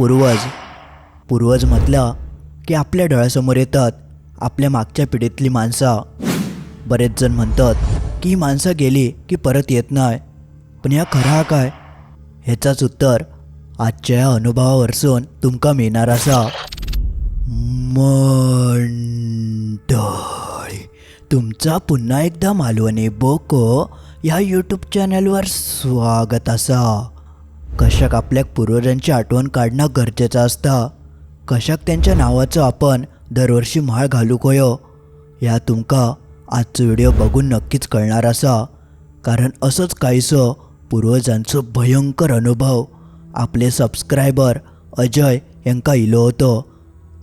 पूर्वज पूर्वज म्हटलं की आपल्या डोळ्यासमोर येतात आपल्या मागच्या पिढीतली माणसं. बरेच जण म्हणतात की ही माणसं गेली की परत येत नाही. पण या खरा काय? ह्याचाच उत्तर आजच्या या अनुभवावरसून तुमका मिळणार असा. मंडळी तुमचा पुन्हा एकदा मालवणी बोको ह्या यूट्यूब चॅनलवर स्वागत असा. कशाक आपल्या पूर्वजांची आठवण काढणं गरजेचं असतं. कशाक त्यांच्या नावाचं आपण दरवर्षी माळ घालूक होयो ह्या तुमका आजचो व्हिडिओ बघून नक्कीच कळणार असा कारण असंच काहीसं पूर्वजांचं भयंकर अनुभव. आपले सबस्क्रायबर अजय यांका इलो होतो.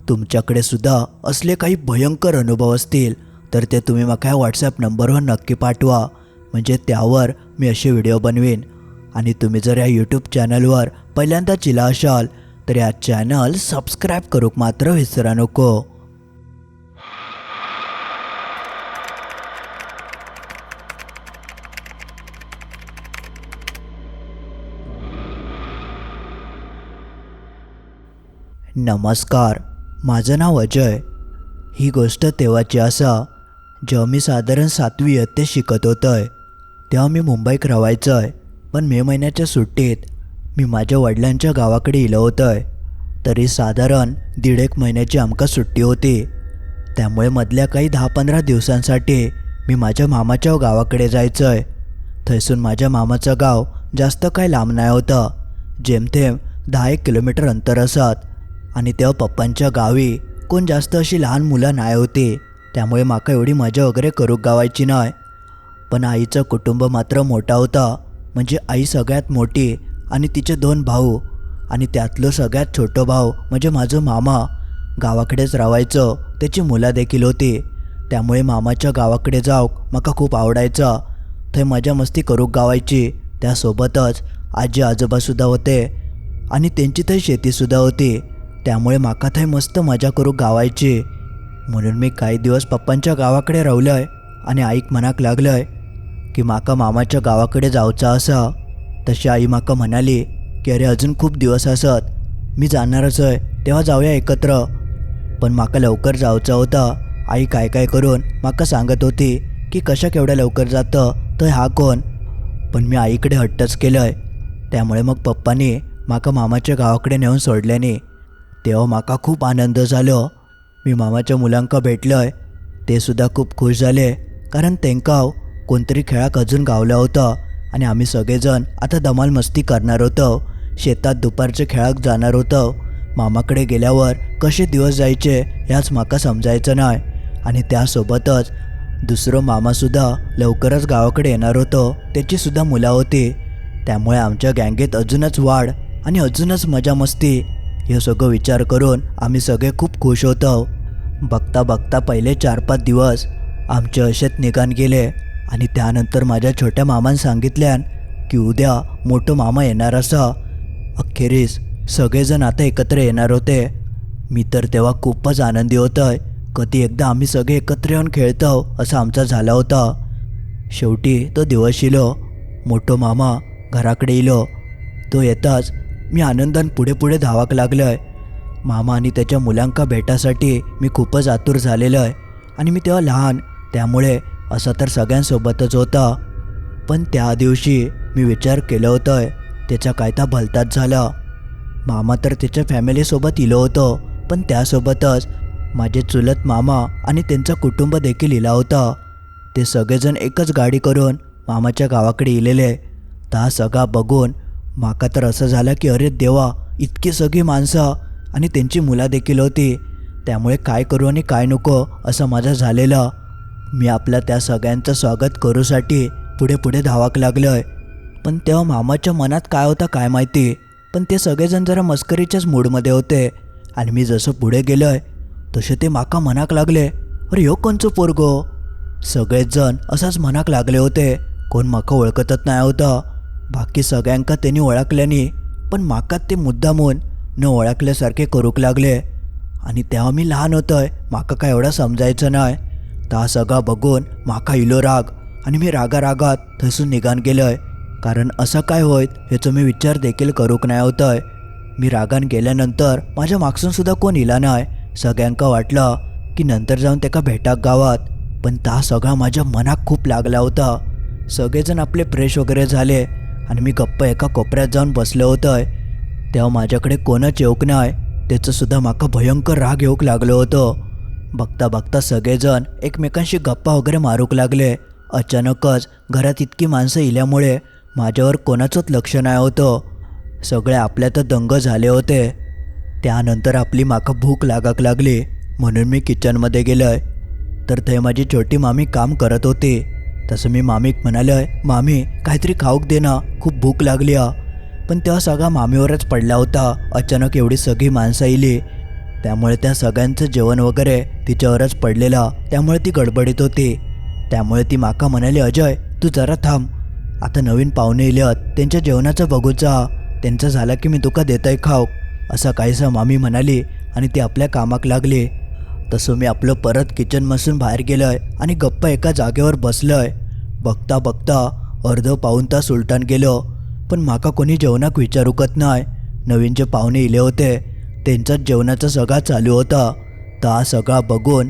तुमच्याकडे सुद्धा असले काही भयंकर अनुभव असतील तर ते तुम्ही ह्या व्हॉट्सॲप नंबरवर नक्की पाठवा. म्हणजे त्यावर मी असे व्हिडिओ बनवीन. आणि तुम्ही जर या यूट्यूब चॅनलवर पहिल्यांदा चिला असाल तर या चॅनल सबस्क्राईब करूक मात्र विसरा नको. नमस्कार माझं नाव अजय. ही गोष्ट तेव्हाची असा जेव्हा मी साधारण सातवी इयत्तेत शिकत होतोय तेव्हा मी मुंबईत आहे पण मे महिन्याच्या सुट्टीत मी माझ्या वडिलांच्या गावाकडे इलं आहे तरी साधारण दीड एक महिन्याची आमका सुट्टी होती. त्यामुळे मधल्या काही दहा पंधरा दिवसांसाठी मी माझ्या मामाच्या गावाकडे जायचं आहे थैसून माझ्या मामाचं गाव जास्त काही लांब नाही होतं. जेमतेम दहा एक किलोमीटर अंतर असत. आणि तेव्हा पप्पांच्या गावी कोण जास्त अशी लहान मुलं नाही होती. त्यामुळे माका एवढी मजा वगैरे करूक गावायची नाही. पण आईचं कुटुंब मात्र मोठा होता. म्हणजे आई सगळ्यात मोठी आणि तिचे दोन भाऊ आणि त्यातलं सगळ्यात छोटं भाऊ म्हणजे माझं मामा. गावाकडेच राहायचं त्याची मुलं देखील होती. त्यामुळे मामाच्या गावाकडे जाऊक मका खूप आवडायचं. थंय मजा मस्ती करूक गावायची. त्यासोबतच आजी आजोबासुद्धा होते आणि त्यांची थंय शेतीसुद्धा होती. त्यामुळे माका थंय मस्त मजा करूक गावायची. म्हणून मी काही दिवस पप्पांच्या गावाकडे रावलंय आणि आईक मनाक लागलंय. की माका मामाच्या गावाकडे जावचा असा. तशी आई माका म्हणाली की अरे अजून खूप दिवस असत. मी जाणारच आहे तेव्हा जाऊया एकत्र. पण माका लवकर जावचा होता. आई काय काय करून माका सांगत होती की कशा केवढ्या लवकर जातं तर हा कोण? पण मी आईकडे हट्टच केलंय. त्यामुळे मग पप्पांनी माका मामाच्या गावाकडे नेऊन सोडल्याने तेव्हा माका खूप आनंद झालो. मी मामाच्या मुलांका भेटलोय. ते सुद्धा खूप खुश झाले कारण तेंकाव कोणतरी खेळाक अजून गावला होता. आणि आम्ही सगळेजण आता धमाल मस्ती करणार होतो. शेतात दुपारचे खेळाक जाणार होतो. मामाकडे गेल्यावर कसे दिवस जायचे ह्याच माका समजायचं नाही. आणि त्यासोबतच दुसरं मामासुद्धा लवकरच गावाकडे येणार होतं. त्याचीसुद्धा मुलं होती. त्यामुळे आमच्या गँगेत अजूनच वाढ आणि अजूनच मजा मस्ती. हे सगळं विचार करून आम्ही सगळे खूप खुश होतो. बघता बघता पहिले चार पाच दिवस आमचे असेच निघान गेले. आणि त्यानंतर माझ्या छोट्या मामान सांगितल्यान की उद्या मोठं मामा येणार असा. अखेरीस सगळेजण आता एकत्र येणार होते. मी तर तेव्हा खूपच आनंदी होतोय. कधी एकदा आम्ही सगळे एकत्र येऊन खेळतो असं आमचा झाला होता. शेवटी तो दिवस येलो मोठो मामा घराकडे इलो. तो येताच मी आनंदान पुढे पुढे धावाक लागलोय. मामा आणि त्याच्या मुलांका भेटासाठी मी खूपच आतुर झालेलो आहे आणि मी तेव्हा लहान त्यामुळे असं तर सगळ्यांसोबतच होता. पण त्या दिवशी मी विचार केलं होतं त्याचा कायता भलताच झाला. मामा तर त्याच्या फॅमिलीसोबत इलो होतो पण त्यासोबतच माझे चुलत मामा आणि त्यांचं कुटुंब देखील इला होता. ते सगळेजण एकच गाडी करून मामाच्या गावाकडे इलेले. ता सगळा बघून माका तर असं झालं की अरे देवा इतकी सगळी माणसं आणि त्यांची मुलं देखील होती. त्यामुळे काय करू आणि काय नको असं माझं झालेलं. मी आपल्या त्या सगळ्यांचं स्वागत करूसाठी पुढे पुढे धावाक लागलोय. पण तेव्हा मामाच्या मनात काय होतं काय माहिती? पण ते सगळेजण जरा मस्करीच्याच मूडमध्ये होते. आणि मी जसं पुढे गेलोय तसे ते माका मनाक लागले. अरे ह्यो कोणचं पोरगो? सगळेच जण असंच मनाक लागले होते. कोण माका ओळखतच नाही होतं. बाकी सगळ्यांका त्यांनी ओळखल्याने पण माका ते मुद्दामून न ओळखल्यासारखे करूक लागले. आणि तेव्हा मी लहान होतोय माका काय एवढं समजायचं नाही. ता सगळा बघून माका इलो राग आणि मी रागा रागात थसून निघान गेलोय. कारण असं काय होईत ह्याचं मी विचार देखील करूक नाही होतंय. मी रागान गेल्यानंतर माझ्या मागसून सुद्धा कोण इला नाही सगळ्यांका वाटलं की नंतर जाऊन त्याका भेटाक गावात. पण ता सगळा माझ्या मनाक खूप लागला होता. सगळेजण आपले फ्रेश वगैरे झाले आणि मी गप्प एका कोपऱ्यात जाऊन बसलो होतंय. तेव्हा माझ्याकडे कोणच येऊक नाही त्याचं सुद्धा माका भयंकर राग येऊक लागलो होतं. बघता बघता सगळेजण एकमेकांशी गप्पा वगैरे मारूक लागले. अचानकच घरात इतकी माणसं इल्यामुळे माझ्यावर कोणाचंच लक्ष नाही होतं. सगळे आपल्यात दंग झाले होते. त्यानंतर आपली माका भूक लागाक लागली. म्हणून मी किचनमध्ये गेलोय. तर ते माझी छोटी मामी काम करत होती. तसं मी मामीक म्हणालोय मामी काहीतरी खाऊक दे ना खूप भूक लागली पण तेव्हा सगळा मामीवरच पडला होता. अचानक एवढी सगळी माणसं येली त्यामुळे त्या सगळ्यांचं जेवण वगैरे तिच्यावरच पडलेलं त्यामुळे ती गडबडीत होती. त्यामुळे ती माका म्हणाली अजय तू जरा थांब. आता नवीन पाहुणे येल्यात त्यांच्या जेवणाचं बघूचा त्यांचं झालं की मी तुका देतय खाऊ. असं काहीसं मामी म्हणाली आणि ती आपल्या कामाक लागली. तसं मी आपलं परत किचनमधून बाहेर गेलोय आणि गप्प एका जागेवर बसलोय. बघता बघता अर्ध पाऊन तास उलटान गेलो पण माका कोणी जेवणाक विचारूकत नाही. नवीन जे पाहुणे इले होते त्यांचा जेवणाचा सगळा चालू होता. ता सगळा बघून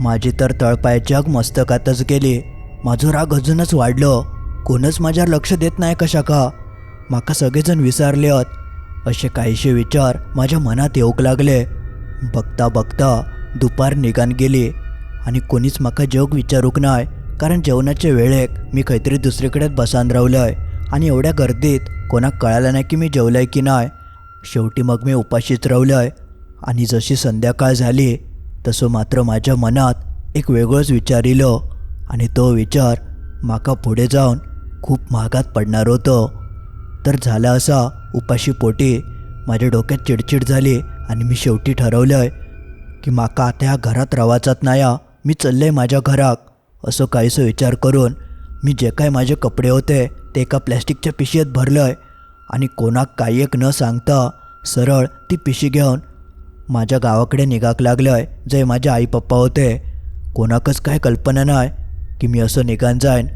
माझी तर तळपायाची आग मस्तकातच गेली. माझं राग अजूनच वाढलं. कोणच माझ्यावर लक्ष देत नाही कशा का माका सगळेजण विसरले आहेत असे काहीसे विचार माझ्या मनात येऊक लागले. बघता बघता दुपार निघान गेली आणि कोणीच माका जेवक विचारूक नाही कारण जेवणाच्या वेळेक मी काहीतरी दुसरीकडेच बसान रावलंय आणि एवढ्या गर्दीत कोणाक कळालं नाही की मी जेवलंय की नाही शेवटी मग मी उपाशीच आहे आणि जशी संध्याकाळ झाली तसं मात्र माझ्या मनात एक वेगळंच विचार इलो. आणि तो विचार माका पुढे जाऊन खूप महागात पडणार होतं. तर झालं असा उपाशी पोटी माझ्या डोक्यात चिडचिड झाली आणि मी शेवटी ठरवलं आहे की माका आता ह्या घरात रवाचात नाया मी चाललंय माझ्या घराक. असं काहीसं विचार करून मी जे काय माझे कपडे होते ते एका प्लॅस्टिकच्या पिशवीत आहे आणि कोणाक काही एक न सांगता सरळ ती पिशी घेऊन माझ्या गावाकडे निघाक लागलंय जे माझे आई पप्पा होते. कोणाकच काय कल्पना नाही की मी असं निघान जाईन.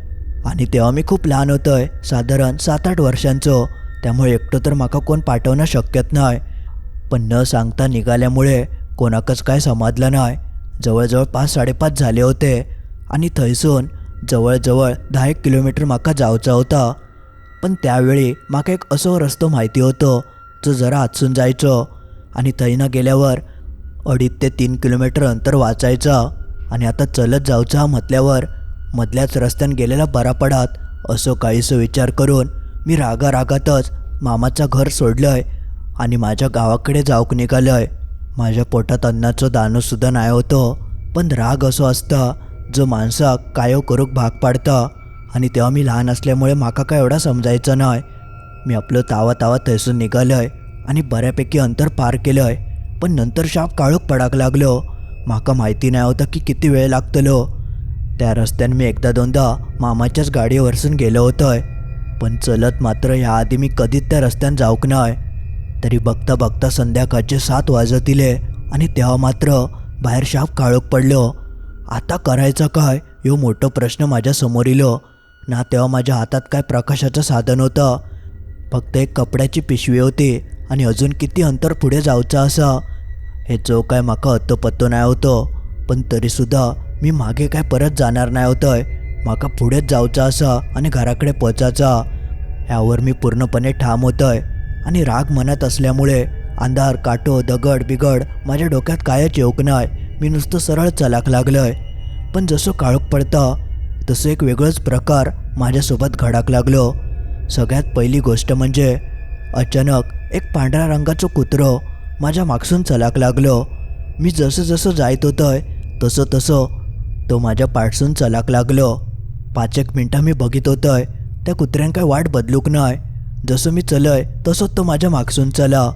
आणि तेव्हा मी खूप लहान होतोय साधारण सात आठ वर्षांचं. त्यामुळे एकटं तर माका कोण पाठवणं शक्यत नाही. पण न सांगता निघाल्यामुळे कोणाकच काय समजलं नाही. जवळजवळ पाच साडेपाच झाले होते. आणि थंयसून जवळजवळ दहा एक किलोमीटर माका जावचा होता. पण त्यावेळी म्हाका एक असं रस्तो माहिती होतं जो जरा आचून जायचं. आणि थंयनं गेल्यावर अडीच ते तीन किलोमीटर अंतर वाचायचा. आणि आता चलत जाऊचा म्हटल्यावर मधल्याच रस्त्यानं गेलेला बरा पडात असं काहीसं विचार करून मी रागा रागातच मामाचं घर सोडलंय आणि माझ्या गावाकडे जाऊक निघालंय. माझ्या पोटात अन्नाचं दाणंसुद्धा नाही होतं. पण राग असं असता जो माणसाक कायो करूक भाग पाडता. आणि तेव्हा मी लहान असल्यामुळे माका काय एवढा समजायचं नाही. मी आपलं तावा तावा थैसून आहे आणि बऱ्यापैकी अंतर पार केलं आहे पण नंतर शाप काळोख पडाक लागलो. माका माहिती नाही होतं की किती वेळ लागतलो. त्या रस्त्यानं मी एकदा दोनदा मामाच्याच गाडीवरसून गेलो होतोय. पण चलत मात्र ह्याआधी मी कधीच त्या रस्त्यानं जाऊक नाही. तरी बघता बघता संध्याकाळचे सात वाजतिले आणि तेव्हा मात्र बाहेर शाप काळोख पडलो. आता करायचं काय? यो मोठं प्रश्न माझ्यासमोर इलो. ना तेव्हा माझ्या हातात काय प्रकाशाचं साधन होतं. फक्त एक कपड्याची पिशवी होती आणि अजून किती अंतर पुढे जाऊचं असं. हे जो काय माका अत्तो पत्तो नाही होतो पण तरीसुद्धा मी मागे काय परत जाणार नाही होतंय. माका पुढेच जाऊचं असं आणि घराकडे पोचायचा. ह्यावर मी पूर्णपणे ठाम होतोय आणि राग मनात असल्यामुळे अंधार काटो दगड बिगड माझ्या डोक्यात कायच येऊक नाही. मी नुसतं सरळ चलाक लागलोय. पण जसं काळोख पडतं तसं एक वेगळंच प्रकार माझ्यासोबत घडाक लागलो. सगळ्यात पहिली गोष्ट म्हणजे अचानक एक पांढऱ्या रंगाचं कुत्रं माझ्या मागसून चलाक लागलो. मी जसं जसं जायत होतंय तसं तसं तो माझ्या पाठसून चलाक लागलो. पाच एक मिनटं मी बघित होतंय त्या कुत्र्यां काय वाट बदलूक नाही जसं मी चलय तसंच तो माझ्या मागसून चला.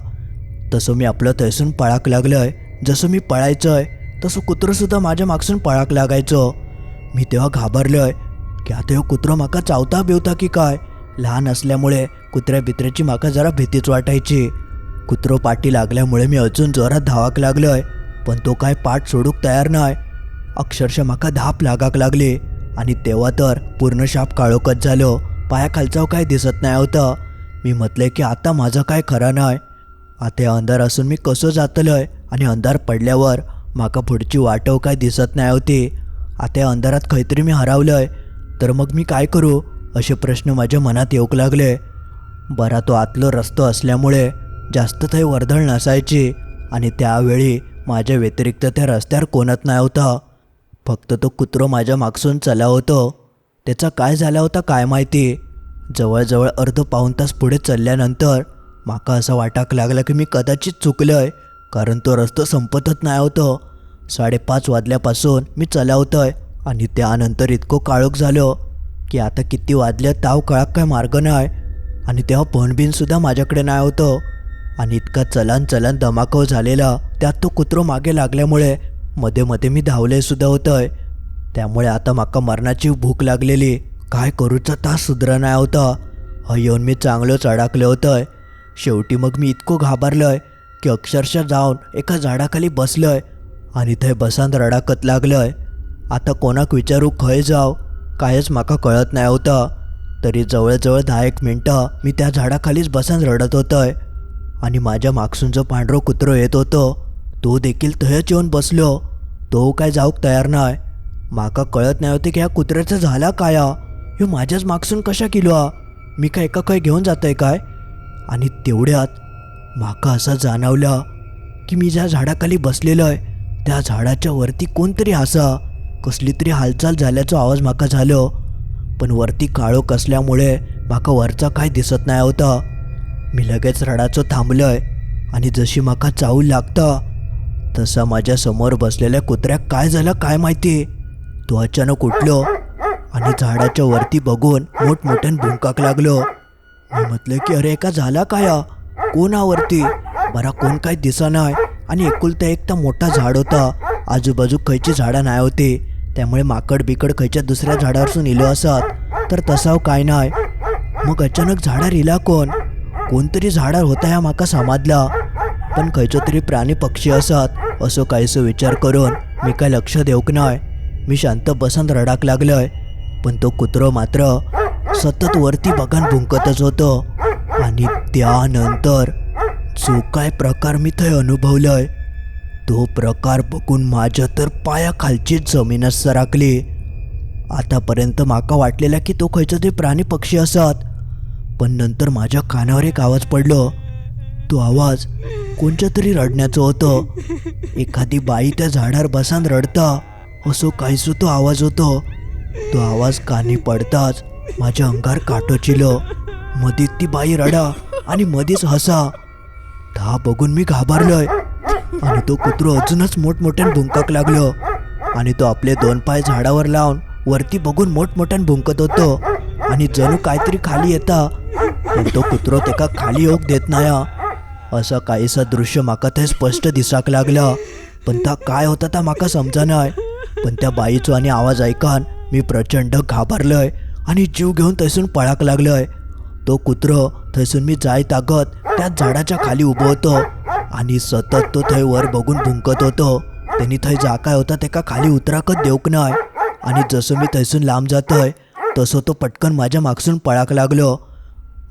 तसं मी आपलं थैसून पळाक लागलंय जसं मी पळायचंय तसं कुत्रंसुद्धा माझ्या मागसून पळाक लागायचं. मी तेव्हा घाबरलोय की आता ह्यो कुत्रो माका चावता बिवता की काय? लहान असल्यामुळे कुत्र्या बित्र्याची माका जरा भीतीच वाटायची. कुत्रो पाठी लागल्यामुळे मी अजून जोरात धावाक लागलोय पण तो काय पाठ सोडूक तयार नाही अक्षरशः माका धाप लागाक लागली आणि तेव्हा तर पूर्ण शाप काळोखत झालो. पायाखालचं काय दिसत नाही होतं. मी म्हटलंय की आता माझं काय खरं नाही आता अंधार असून मी कसं जातलोय आणि अंधार पडल्यावर माका पुढची वाटव काय दिसत नाही होती. आता या अंधारात काहीतरी मी हरावलंय. तर मग मी काय करू? असे प्रश्न माझ्या मनात येऊक लागले. बरा तो आतलो रस्तो असल्यामुळे जास्त थंय वर्दळ नसायची आणि त्यावेळी माझ्या व्यतिरिक्त त्या रस्त्यावर कोणत नाही होता. फक्त तो कुत्रो माझ्या मागसून चला होतो. त्याचा काय झाला होता काय माहिती? जवळजवळ अर्ध पाऊण तास पुढे चालल्यानंतर माका असं वाटाक लागलं की मी कदाचित चुकलंय कारण तो रस्तो संपतच नाही होतो. साडेपाच वाजल्यापासून मी चलावतोय आणि त्यानंतर इतकं काळोख झालो की आता किती वाजले ताव कळाक काय मार्ग नाही आणि तेव्हा फोनबिनसुद्धा माझ्याकडे नाही होतं. आणि इतका चलन चलन धमाकाव झालेला त्यात तो कुत्रो मागे लागल्यामुळे मध्ये मध्ये मी धावले सुद्धा होतंय. त्यामुळे आता माका मरणाची भूक लागलेली. काय करूचा तास सुधरा नाही होता. हा येऊन मी चांगलंच अडकलं होतंय. शेवटी मग मी इतकं घाबरलोय की अक्षरशः जाऊन एका झाडाखाली बसलोय. आणि थंय बसांत रडाकत लागलंय. आता कोणाक विचारू खंय जाव कायच माका कळत नाही होतं. तरी जवळजवळ दहा एक मिनटं मी त्या झाडाखालीच बसान रडत होतंय. आणि माझ्या मागसून जो पांढरो कुत्रो येत होतो तो देखील थंयच येऊन बसलो. तो काय जाऊक तयार नाही माका कळत नाही होते की ह्या कुत्र्याचं झाला काय? ह्यो माझ्याच मागसून कशा किलो? हा मी काय एका काय घेऊन जातोय काय? आणि तेवढ्यात माका असं जाणवलं की मी ज्या झाडाखाली बसलेलो आहे त्या झाडाच्या वरती कोणतरी हसा. कसली तरी हालचाल झाल्याचो आवाज माका झालो. पण वरती काळोख असल्यामुळे माका वरचा काय दिसत नाही होता. मी लगेच रडाचं थांबलंय. आणि जशी माका चावू लागता तसा माझ्यासमोर बसलेल्या कुत्र्याक काय झालं काय माहिती? तो अचानक उठलो आणि झाडाच्या वरती बघून मोठमोठ्यान भुंकाक लागलो. मी म्हटलं की अरे एका झाला काय हा? कोण आवरती बरा कोण काय दिसा नाही आणि एकुलता एक तर मोठा झाड होता. आजूबाजू खयची झाडं नाही होती. त्यामुळे माकड बिकड खयच्या दुसऱ्या झाडावरसून इलो असत. तर तसाव काय नाही. मग अचानक झाडार इला कोण? कोणतरी झाडार होता ह्या माका समाजला. पण खयचो तरी प्राणी पक्षी असत. असो काहीसो विचार करून मी काय लक्ष देऊक नाही. मी शांत बसंत रडाक लागलोय. पण तो कुत्रो मात्र सतत वरती बघान भुंकतच होतो. आणि त्यानंतर जो काय प्रकार मी थंय अनुभवलाय तो प्रकार बघून माझ्या तर पायाखालची जमीनच सरकली आतापर्यंत माका वाटलेला की तो खयचा ते प्राणी पक्षी असत पण नंतर माझ्या कानावर एक आवाज पडलो. तो आवाज कोणच्या तरी रडण्याचं होतं. एखादी बाई त्या झाडावर बसान रडता असो काहीसो तो आवाज होतो. तो आवाज कानी पडताच माझ्या अंगार काटो चिलो. मधीत ती बाई रडा आणि मधीच हसा. ता बघून मी घाबरलोय. आणि तो कुत्रो अजूनच मोठमोठ्यान भुंकाक लागलो. आणि तो आपले दोन पाय झाडावर लावून वरती बघून मोठमोठ्यान भुंकत होतो. आणि जणू काहीतरी खाली येता. पण तो कुत्रो तेका खाली ओक देत नाही हा. असं काहीसं दृश्य माका थंय स्पष्ट दिसाक लागला. पण ता काय होता ता माका समजना पण त्या बाईचो आणि आवाज ऐकान मी प्रचंड घाबरलोय. आणि जीव घेऊन थंयसून पळाक लागलोय. तो कुत्रो थंयसून मी जाय तागत त्या झाडाच्या खाली उभं होतं. आणि सतत तो थंय वर बघून भुंकत होतो. त्यांनी थंय जा काय होता तेका खाली उतराकच देऊक नाय. आणि जसं मी थंयसून लांब जातोय तसं तो पटकन माझ्या मागसून पळाक लागलो.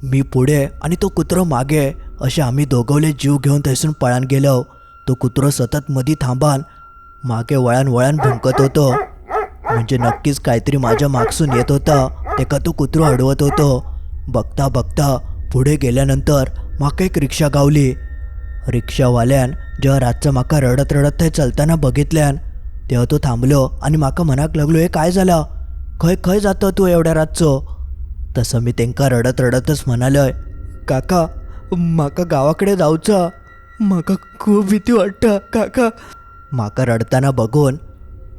मी पुढे आणि तो कुत्रो मागे असे आम्ही दोघवले जीव घेऊन थंयसून पळान गेलो. तो कुत्रो सतत मधी थांबान मागे वळण वळण भुंकत होतो. म्हणजे नक्कीच काहीतरी माझ्या मागसून येत होता तेका तो कुत्रो अडवत होतो. बघता बघता पुढे गेल्यानंतर माका एक रिक्षा गावली. रिक्षावाल्यान जेव्हा रातचं माका रडत रडत थंय चलताना बघितल्यान तेव्हा तो थांबलो आणि माका मनाक लागलो हे काय झालं? खंय खंय जातो तू एवढ्या रातचो? तसं मी तेंका रडत रडतच म्हणालोय काका माका गावाकडे जाऊचं. माका खूप भीती वाटतं काका. माका रडताना बघून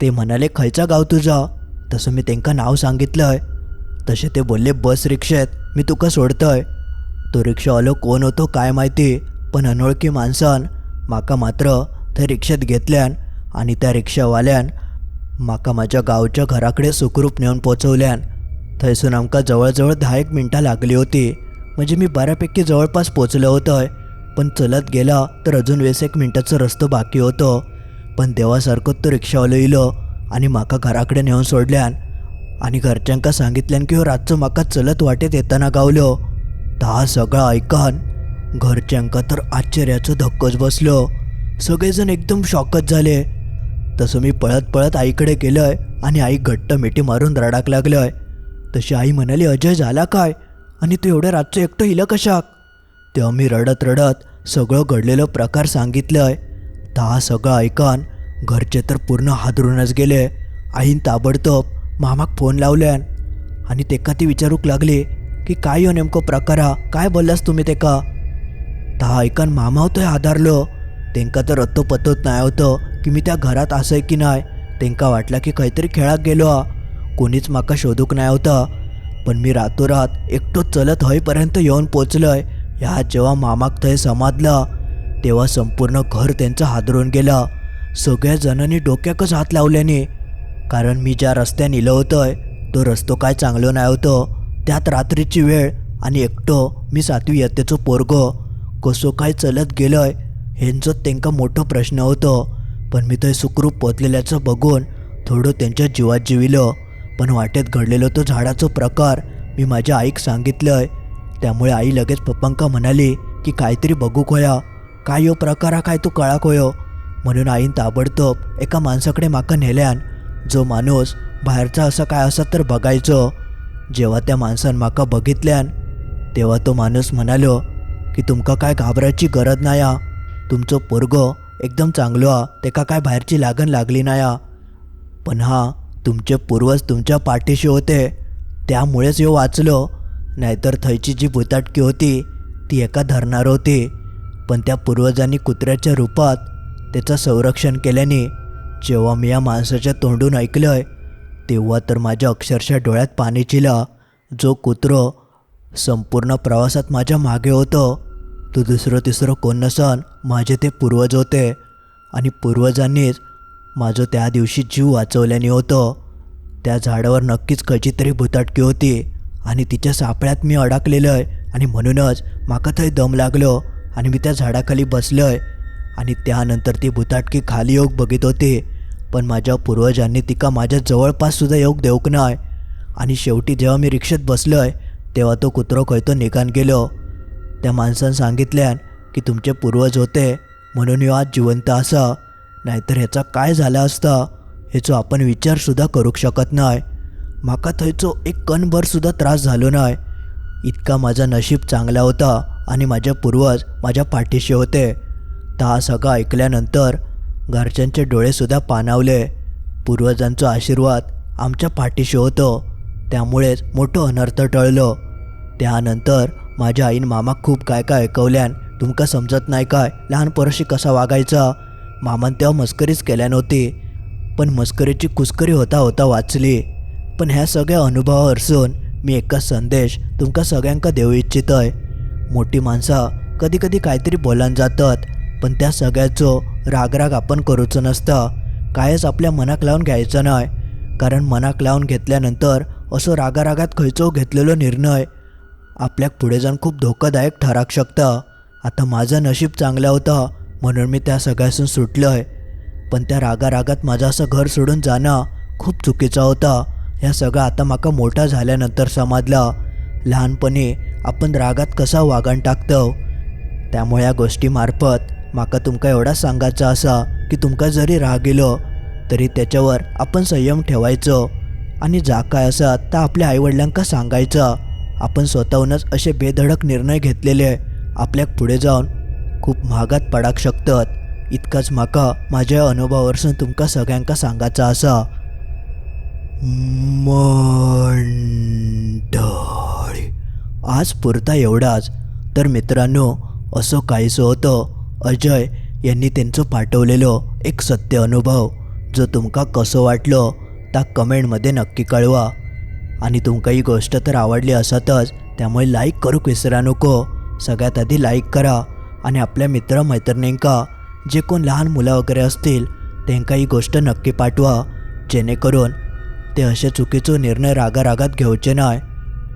ते म्हणाले खयचा गाव तुझा? तसं मी तेंका नाव सांगितलंय. तसे ते बोलले बस रिक्षेत. मी तुका सोडतोय. तो रिक्षावालो कोण होतो काय माहिती पण अनोळखी माणसान माका मात्र थंय रिक्षेत घेतल्यान आणि त्या रिक्षावाल्यान माका माझ्या गावच्या घराकडे सुखरूप नेऊन पोचवल्यान. थंयसून आमकां जवळजवळ धा एक मिनटां लागली होती. म्हणजे मी बऱ्यापैकी जवळपास पोचलो होतोय. पण चलत गेला तर अजून वीस एक मिनटाचो रस्तो बाकी होतो. पण देवासारखो तो रिक्षावालो येयलो आणि म्हाका घराकडे नेऊन सोडल्यान आणि घरच्यांका सांगितल्यान की हो रातचो म्हाका चलत वाटेत येताना गावलो. ता सगळं ऐकान. घरच्यांका तर आश्चर्याचं धक्कच बसलो. सगळेजण एकदम शॉकच झाले. तसं मी पळत पळत आईकडे गेलोय आणि आई घट्ट मिठी मारून रडाक लागलोय. तशी आई म्हणाली अजय झाला काय? आणि तू एवढ्या रातचं एकटं हिलं कशाक? तेव्हा मी रडत रडत सगळं घडलेलं प्रकार सांगितलंय. तर सगळं ऐकान घरचे तर पूर्ण हादरूनच गेले. आईन ताबडतोब मामाक फोन लावल्यान आणि तेका ती विचारूक लागली की काय हो नेमकं प्रकार? हा काय बोललास तुम्ही तेका ता ऐकन मामा होतोय आधारलो तेंका तर रत्तो पत्तोच नाही होतं की मी त्या घरात असंय की नाही तेंका वाटलं की काहीतरी खेळाक गेलो हा कोणीच माका शोधूक नाही होता. पण मी रातोरात एकटोच चलत हयपर्यंत येऊन पोचलोय. ह्या जेव्हा मामाक थंय समाधला तेव्हा संपूर्ण घर त्यांचं हादरून गेलं. सगळ्या जणांनी डोक्याकच हात लावल्याने. कारण मी ज्या रस्त्याने इलं होतंय तो रस्तो काय चांगलो नाही होतो. त्यात रात्रीची वेळ आणि एकटो मी सातवी इयत्तेचो पोरगो कसो काय चलत गेलोय हेंचो तेंका मोठो प्रश्न होतो. पण मी थंय सुखरूप पोचलेल्याचं बघून थोडं त्यांच्या जीवात जिविलो. पण वाटेत घडलेलो तो झाडाचो प्रकार मी माझ्या आईक सांगितलंय. त्यामुळे आई लगेच पप्पांका म्हणाली की काहीतरी बघूक होया काय यो प्रकार हा काय तू कळाक होयो म्हणून आईन ताबडतोब एका माणसाकडे माका नेल्यान जो माणूस बाहेरचा असा काय असत तर बघायचो. जेव्हा त्या माणसान माका बघितल्यान तेव्हा तो माणूस म्हणालो की तुमका काय घाबरायची गरज नाही हा तुमचो पोरगो एकदम चांगलो हा तेका काय बाहेरची लागण लागली नाही हा पण हा तुमचे पूर्वज तुमच्या पाठीशी होते त्यामुळेच यो वाचलो. नाहीतर थंयची जी भुताटकी होती ती एका धरणार होती. पण त्या पूर्वजांनी कुत्र्याच्या रूपात त्याचं संरक्षण केल्याने जेव्हा मी या माणसाच्या तोंडून ऐकलं आहे तेव्हा तर माझ्या अक्षरशः डोळ्यात पाणी चिला. जो कुत्रो संपूर्ण प्रवासात माझ्या मागे होतं तो दुसरं तिसरं कोण नसन माझे ते पूर्वज होते. आणि पूर्वजांनीच माझं त्या दिवशी जीव वाचवल्याने होतं. त्या झाडावर नक्कीच कशी तरी भुताटकी होती. आणि तिच्या सापळ्यात मी अडकलेलो आहे आणि म्हणूनच माका थंय दम लागलो आणि मी त्या झाडाखाली बसलोय. आणि त्यानंतर ती भुताटकी खाली योग बघित होती. पण माझ्या पूर्वजांनी तिका माझ्या जवळपास सुद्धा येऊक देऊक नाही आणि शेवटी जेव्हा मी रिक्षेत बसलो आहे तेव्हा तो कुत्रो खंय निघान गेलो. त्या माणसानं सांगितल्यान की तुमचे पूर्वज होते म्हणून ह्यो आज जिवंत असा नाहीतर ह्याचा काय झाला असता? हेचो आपण विचारसुद्धा करूक शकत नाही म्हाका थंयचो एक कणभरसुद्धा त्रास झालो नाही इतका माझा नशीब चांगला होता आणि माझे पूर्वज माझ्या पाठीशी होते. तर हा सगळं ऐकल्यानंतर घरच्यांचे डोळेसुद्धा पाणावले. पूर्वजांचा आशीर्वाद आमच्या पाठीशी होतो. त्यामुळेच मोठं अनर्थ टळलो. त्यानंतर माझ्या आईन मामा खूप काय काय ऐकवल्यान तुमका समजत नाही काय लहान पोराशी कसा वागायचा? मामान तेव्हा मस्करीच केल्या नव्हती पण मस्करीची कुस्करी होता होता वाचली. पण ह्या सगळ्या अनुभवावरसून मी एकच संदेश तुमका सगळ्यांका देऊ इच्छितय. मोठी माणसा कधी कधी काहीतरी बोलान जातात पण त्या सगळ्याचो रागराग आपण करूचो नसता. कायच आपल्या मनाक लावून घ्यायचं नाही कारण मनाक लावून घेतल्यानंतर असं रागारागात खंयचो घेतलेलो निर्णय. आपल्याक पुढे जाऊन खूप धोकादायक ठराक शकता. आता माझं नशीब चांगलं होतं म्हणून मी त्या सगळ्यासून सुटलोय. पण त्या रागारागात माझं असं घर सोडून जाणं खूप चुकीचं होता. ह्या सगळं आता माका मोठा झाल्यानंतर समजला. लहानपणी आपण रागात कसा वागण टाकतो? त्यामुळे या गोष्टीमार्फत माका तुमका एवढा सांगायचा असा की तुमका जरी राग येलो तरी त्याच्यावर आपण संयम ठेवायचो. आणि जा काय असा तर आपल्या आईवडिलांका सांगायचं. आपण स्वतःहूनच असे बेधडक निर्णय घेतलेले आपल्याक पुढे जाऊन खूप महागात पडाक शकतात. इतकाच म्हाका माझ्या अनुभवावरसून तुमका सगळ्यांका सांगायचा असा. मंडळी आज पुरता एवढाच. तर मित्रांनो असं काहीसं होतं. अजय यांनी त्यांचं पाठवलेलं एक सत्य अनुभव. जो तुमका कसं वाटलं ता कमेंटमध्ये नक्की कळवा. आणि तुमका ही गोष्ट तर आवडली असतच त्यामुळे लाईक करूक विसरा नको. सगळ्यात आधी लाईक करा. आणि आपल्या मित्रमैत्रिणींका जे कोण लहान मुलं वगैरे असतील त्यांका ही गोष्ट नक्की पाठवा. जेणेकरून ते असे चुकीचो निर्णय रागारागात घेवचे नाही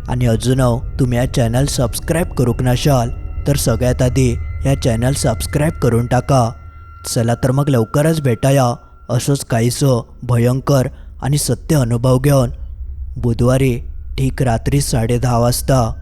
आणि अजून तुम्ही या चॅनल सबस्क्राईब करूक नसाल तर सगळ्यात आधी ह्या चॅनल सबस्क्राईब करून टाका. चला तर मग लवकरच भेटाया. असंच काहीसं भयंकर आणि सत्य अनुभव घेऊन. बुधवारी ठीक रात्री साडेदहा वाजता.